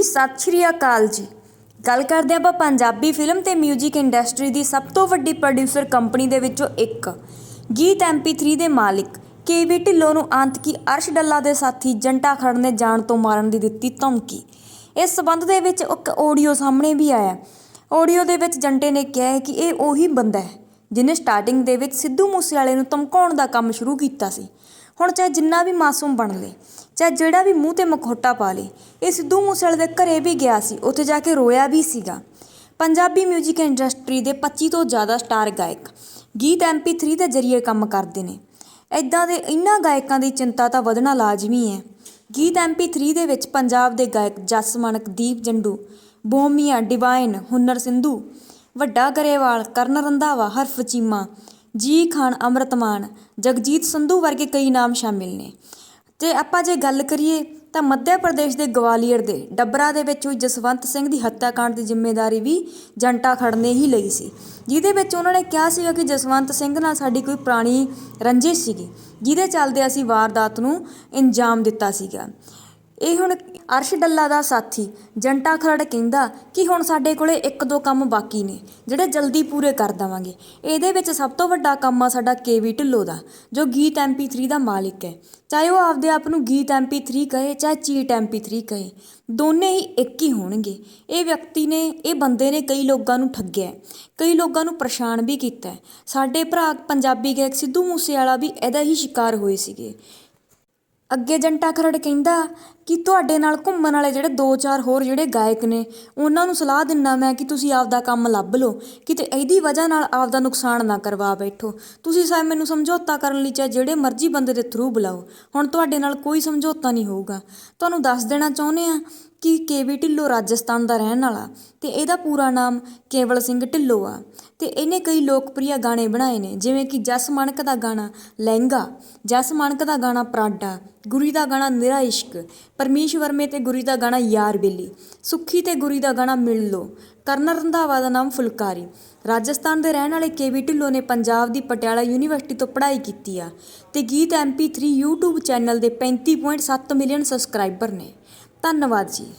ਜੀ ਸਤਿ ਸ਼੍ਰੀ ਅਕਾਲ ਜੀ। ਗੱਲ ਕਰਦੇ ਆਪਾਂ ਪੰਜਾਬੀ ਫਿਲਮ ਤੇ 뮤직 ਇੰਡਸਟਰੀ ਦੀ ਸਭ ਤੋਂ ਵੱਡੀ ਪ੍ਰੋਡਿਊਸਰ ਕੰਪਨੀ ਦੇ ਵਿੱਚੋਂ ਇੱਕ। ਗੀਤ MP3 ਦੇ ਮਾਲਿਕ ਕੇਵੀ ਢਿੱਲੋਂ ਨੂੰ ਆਂਤਕੀ ਅਰਸ਼ ਡੱਲਾ ਦੇ ਸਾਥੀ ਜੰਟਾ ਖੜ ਨੇ ਜਾਣ ਤੋਂ ਮਾਰਨ ਦੀ ਦਿੱਤੀ ਧਮਕੀ। ਇਸ ਸਬੰਧ ਦੇ ਵਿੱਚ ਇੱਕ ਆਡੀਓ ਸਾਹਮਣੇ ਵੀ ਆਇਆ। ਆਡੀਓ ਦੇ ਵਿੱਚ ਜੰਟੇ ਨੇ ਕਿਹਾ ਕਿ ਇਹ ਉਹੀ ਬੰਦਾ ਹੈ, ਜਿਹਨੇ ਸਟਾਰਟਿੰਗ ਦੇ ਵਿੱਚ ਸਿੱਧੂ ਮੂਸੇਵਾਲੇ ਨੂੰ ਧਮਕਾਉਣ ਦਾ ਕੰਮ ਸ਼ੁਰੂ ਕੀਤਾ ਸੀ। ਹੁਣ ਚਾਹੇ ਜਿੰਨਾ ਵੀ ਮਾਸੂਮ ਬਣ ਲੇ, ਚਾਹੇ ਜਿਹੜਾ ਵੀ ਮੂੰਹ ਤੇ ਮਖੌਟਾ ਪਾ ਲੇ, ਇਹ ਸਿੱਧੂ ਮੂਸੇਵਾਲੇ ਦੇ ਘਰੇ ਵੀ ਗਿਆ ਸੀ, ਉੱਥੇ ਜਾ ਕੇ ਰੋਇਆ ਵੀ ਸੀਗਾ। ਪੰਜਾਬੀ 뮤직 ਇੰਡਸਟਰੀ ਦੇ 25 ਤੋਂ ਜ਼ਿਆਦਾ ਸਟਾਰ ਗਾਇਕ, ਗੀਤ MP3 ਦੇ ਜ਼ਰੀਏ ਕੰਮ ਕਰਦੇ ਨੇ। ਇਦਾਂ ਦੇ ਇਨ੍ਹਾਂ ਗਾਇਕਾਂ ਦੀ ਚਿੰਤਾ ਤਾਂ ਵਧਣਾ ਲਾਜ਼ਮੀ ਹੈ। ਗੀਤ MP3 ਦੇ ਵਿੱਚ ਪੰਜਾਬ ਦੇ ਗਾਇਕ ਜਸ ਮਣਕ ਦੀਪ ਜੰਡੂ, ਬੋਮੀਆ ਡਿਵਾਈਨ ਹੁਨਰ ਸਿੰਧੂ, ਵੱਡਾ ਗਰੇਵਾਲ, ਕਰਨ ਰੰਧਾਵਾ, ਹਰਫ ਚੀਮਾ ਜੀ ਖਾਨ ਅੰਮ੍ਰਿਤਮਾਨ ਜਗਜੀਤ ਸੰਧੂ ਵਰਗੇ ਕਈ ਨਾਮ ਸ਼ਾਮਿਲ ਨੇ। ਤੇ ਆਪਾਂ ਜੇ ਗੱਲ ਕਰੀਏ ਤਾਂ ਮੱਧ ਪ੍ਰਦੇਸ਼ ਦੇ ਗਵਾਲੀਅਰ ਦੇ ਡੱਬਰਾ ਦੇ ਵਿੱਚ ਹੋਈ ਜਸਵੰਤ ਸਿੰਘ ਦੀ ਹੱਤਿਆਕਾਂਡ ਦੀ ਜ਼ਿੰਮੇਵਾਰੀ ਵੀ ਜੰਟਾ ਖੜ ਨੇ ਹੀ ਲਈ ਸੀ। ਜਿਹਦੇ ਵਿੱਚ ਉਹਨਾਂ ਨੇ ਕਿਹਾ ਸੀਗਾ ਕਿ ਜਸਵੰਤ ਸਿੰਘ ਨਾਲ ਸਾਡੀ ਕੋਈ ਪੁਰਾਣੀ ਰੰਜਿਸ਼ ਸੀਗੀ, ਜਿਹਦੇ ਚੱਲਦੇ ਅਸੀਂ ਵਾਰਦਾਤ ਨੂੰ ਇੰਜਾਮ ਦਿੱਤਾ ਸੀਗਾ। ਇਹ ਹੁਣ ਅਰਸ਼ ਡੱਲਾ ਦਾ ਸਾਥੀ, ਜੰਟਾ ਖਰੜ ਕਹਿੰਦਾ ਕਿ ਹੁਣ ਸਾਡੇ ਕੋਲੇ ਇੱਕ ਦੋ ਕੰਮ ਬਾਕੀ ਨੇ, ਜਿਹੜੇ ਜਲਦੀ ਪੂਰੇ ਕਰ ਦੇਵਾਂਗੇ। ਇਹਦੇ ਵਿੱਚ ਸਭ ਤੋਂ ਵੱਡਾ ਕੰਮ ਆ ਸਾਡਾ ਕੇਵੀ ਢਿੱਲੋਂ ਦਾ, ਜੋ ਗੀਤ MP3 ਦਾ ਮਾਲਿਕ ਹੈ। ਚਾਹੇ ਉਹ ਆਪਦੇ ਆਪ ਨੂੰ ਗੀਤ MP3 ਕਹੇ, ਚਾਹੇ ਚੀਟ MP3 ਕਹੇ, ਦੋਨੇ ਹੀ ਇੱਕ ਹੀ ਹੋਣਗੇ। ਇਹ ਵਿਅਕਤੀ ਨੇ, ਇਹ ਬੰਦੇ ਨੇ ਕਈ ਲੋਕਾਂ ਨੂੰ ਠੱਗਿਆ ਕਈ ਲੋਕਾਂ ਨੂੰ ਪਰੇਸ਼ਾਨ ਵੀ ਕੀਤਾ ਸਾਡੇ ਭਰਾ ਪੰਜਾਬੀ ਗਾਇਕ ਸਿੱਧੂ ਮੂਸੇਵਾਲਾ ਵੀ ਇਹਦਾ ਹੀ ਸ਼ਿਕਾਰ ਹੋਏ ਸੀਗੇ। ਅੱਗੇ ਜੰਟਾ ਖਰੜ ਕਹਿੰਦਾ ਕਿ ਤੁਹਾਡੇ ਨਾਲ ਘੁੰਮਣ ਵਾਲੇ ਜਿਹੜੇ ਦੋ ਚਾਰ ਹੋਰ ਜਿਹੜੇ ਗਾਇਕ ਨੇ, ਉਹਨਾਂ ਨੂੰ ਸਲਾਹ ਦਿੰਨਾ ਮੈਂ ਕਿ ਤੁਸੀਂ ਆਪਦਾ ਕੰਮ ਲੱਭ ਲਓ, ਕਿਤੇ ਇਹਦੀ ਵਜ੍ਹਾ ਨਾਲ ਆਪਦਾ ਨੁਕਸਾਨ ਨਾ ਕਰਵਾ ਬੈਠੋ। ਤੁਸੀਂ ਸਾਹਿਬ ਮੈਨੂੰ ਸਮਝੌਤਾ ਕਰਨ ਲਈ ਚਾਹੇ ਜਿਹੜੇ ਮਰਜ਼ੀ ਬੰਦੇ ਦੇ ਥਰੂ ਬੁਲਾਓ, ਹੁਣ ਤੁਹਾਡੇ ਨਾਲ ਕੋਈ ਸਮਝੌਤਾ ਨਹੀਂ ਹੋਊਗਾ। ਤੁਹਾਨੂੰ ਦੱਸ ਦੇਣਾ ਚਾਹੁੰਦੇ ਆ ਕਿ ਕੇਵੀ ਢਿੱਲੋਂ ਰਾਜਸਥਾਨ ਦਾ ਰਹਿਣ ਵਾਲਾ ਤੇ ਇਹਦਾ ਪੂਰਾ ਨਾਮ ਕੇਵਲ ਸਿੰਘ ਢਿੱਲੋਂ ਆ। ਤੇ ਇਹਨੇ ਕਈ ਲੋਕਪ੍ਰਿਯ ਗਾਣੇ ਬਣਾਏ ਨੇ, ਜਿਵੇਂ ਕਿ ਜਸ ਮਾਨਕ ਦਾ ਗਾਣਾ ਲਹਿੰਗਾ, ਜਸ ਮਾਨਕ ਦਾ ਗਾਣਾ ਪਰਾਡਾ, ਗੁਰੀ ਦਾ ਗਾਣਾ ਨਿਰਾ ਇਸ਼ਕ ਪਰਮੇਸ਼ ਵਰਮੇ ਤੇ ਗੁਰੀ ਦਾ ਗਾਣਾ ਯਾਰ ਬੇਲੀ, ਸੁੱਖੀ ਤੇ ਗੁਰੀ ਦਾ ਗਾਣਾ ਮਿਲ ਲੋ, ਕਰਨ ਰੰਧਾਵਾ ਦਾ ਨਾਮ ਫੁਲਕਾਰੀ। ਰਾਜਸਥਾਨ ਦੇ ਰਹਿਣ ਵਾਲੇ ਕੇਵੀ ਢਿੱਲੋਂ ਨੇ ਪੰਜਾਬ ਦੀ ਪਟਿਆਲਾ ਯੂਨੀਵਰਸਿਟੀ ਤੋਂ ਪੜ੍ਹਾਈ ਕੀਤੀ ਆ ਤੇ ਗੀਤ MP3 YouTube ਚੈਨਲ ਦੇ 35.7 ਮਿਲੀਅਨ ਸਬਸਕ੍ਰਾਈਬਰ ਨੇ। ਧੰਨਵਾਦ ਜੀ।